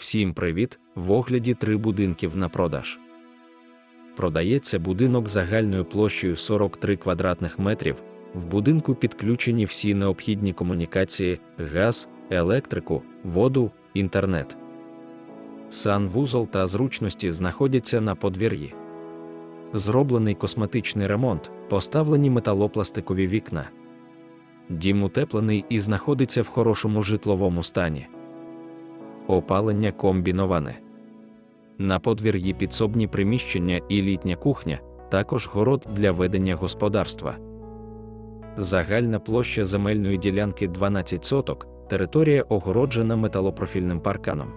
Всім привіт! В огляді три будинків на продаж. Продається будинок загальною площею 43 квадратних метрів. В будинку підключені всі необхідні комунікації, газ, електрику, воду, інтернет. Санвузол та зручності знаходяться на подвір'ї. Зроблений косметичний ремонт, поставлені металопластикові вікна. Дім утеплений і знаходиться в хорошому житловому стані. Опалення комбіноване. На подвір'ї підсобні приміщення і літня кухня, також город для ведення господарства. Загальна площа земельної ділянки 12 соток, територія огороджена металопрофільним парканом.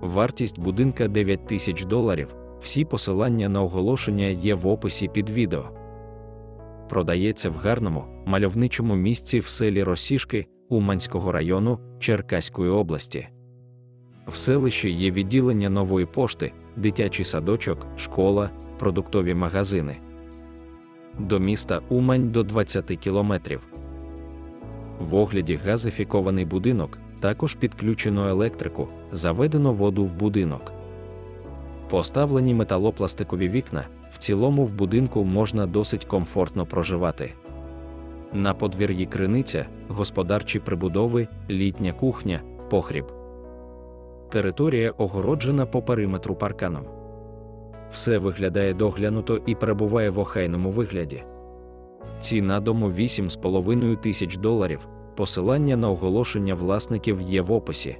Вартість будинка 9 тисяч доларів. Всі посилання на оголошення є в описі під відео. Продається в гарному, мальовничому місці в селі Росішки Уманського району Черкаської області. В селищі є відділення нової пошти, дитячий садочок, школа, продуктові магазини. До міста Умань до 20 кілометрів. В огляді газифікований будинок, також підключено електрику, заведено воду в будинок. Поставлені металопластикові вікна, в цілому в будинку можна досить комфортно проживати. На подвір'ї криниця, господарчі прибудови, літня кухня, похріб. Територія огороджена по периметру парканом. Все виглядає доглянуто і перебуває в охайному вигляді. Ціна дому 8,5 тисяч доларів. Посилання на оголошення власників є в описі.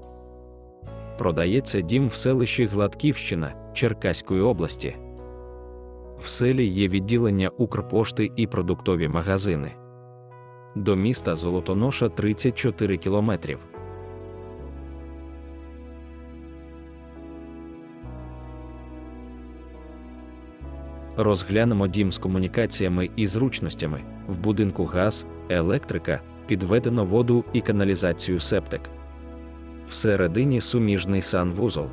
Продається дім в селищі Гладківщина Черкаської області. В селі є відділення Укрпошти і продуктові магазини. До міста Золотоноша 34 кілометрів. Розглянемо дім з комунікаціями і зручностями. В будинку газ, електрика, підведено воду і каналізацію септик. Всередині суміжний санвузол.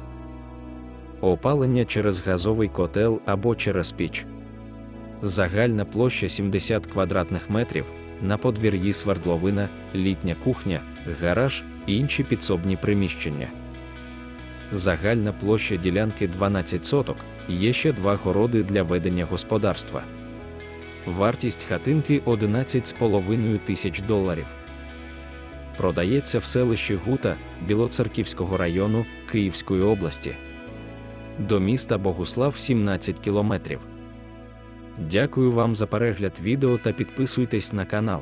Опалення через газовий котел або через піч. Загальна площа 70 квадратних метрів, на подвір'ї свердловина, літня кухня, гараж і інші підсобні приміщення. Загальна площа ділянки 12 соток, є ще два городи для ведення господарства. Вартість хатинки 11,5 тисяч доларів. Продається в селищі Гута Білоцерківського району Київської області. До міста Богуслав 17 кілометрів. Дякую вам за перегляд відео та підписуйтесь на канал.